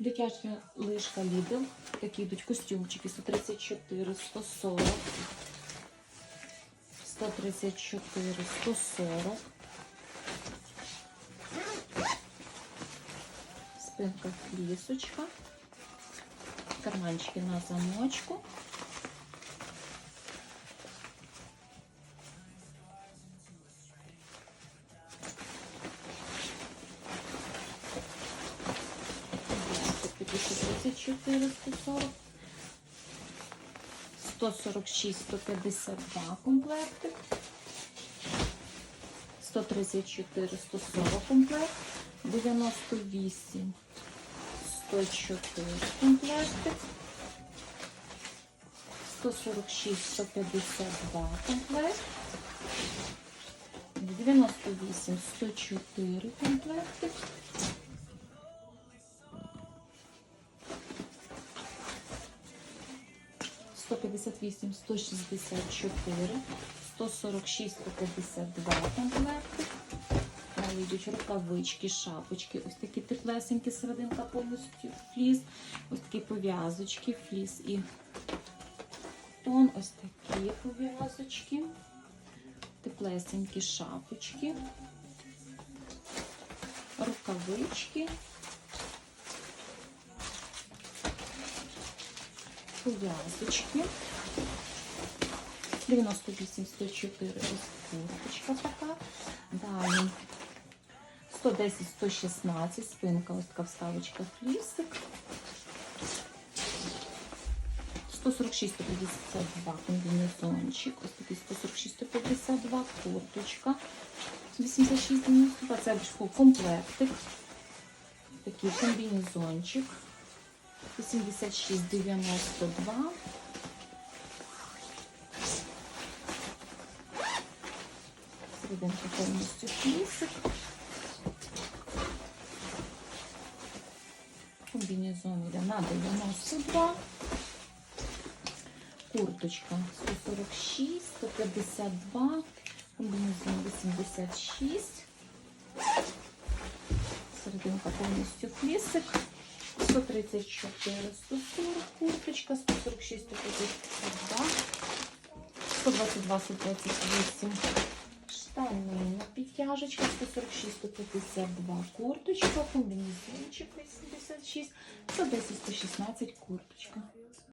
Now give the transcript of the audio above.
Дитяча лишка Lidl. Такі йдуть костюмчики 134, 140. 134, 140. Спинка лісочка. Карманчики на замочку. Тут 34, 140. 146, 152 комплектик. 134, 140 комплект. 98, 104 комплектик. 146, 152 комплект. 98, 104 комплектик. 158, 164, 146, 152 комплекти. Далі йдуть рукавички, шапочки, ось такі теплесенькі, серединка повністю фліс, ось такі пов'язочки, фліс і тон, ось такі пов'язочки, теплесенькі шапочки, рукавички. Пов'язочки. 98, 104 ось курточка така. Далі 110, 116, спинка, ось така вставочка флісик. 146, 152 комбінезончик, ось такий 146, 152 курточка. 86, 92, це був комплектик. Такий комбінезончик. 86, 92. Серединка повністю флісик. Комбінезон йде на 92. Курточка 146, 152. Комбінезон 86. Серединка повністю флісик. 134, 140, курточка, 146, 152, 122, 128, штани, підтяжечка, 146, 152, курточка, комбінезончик 86, 110, 116, курточка.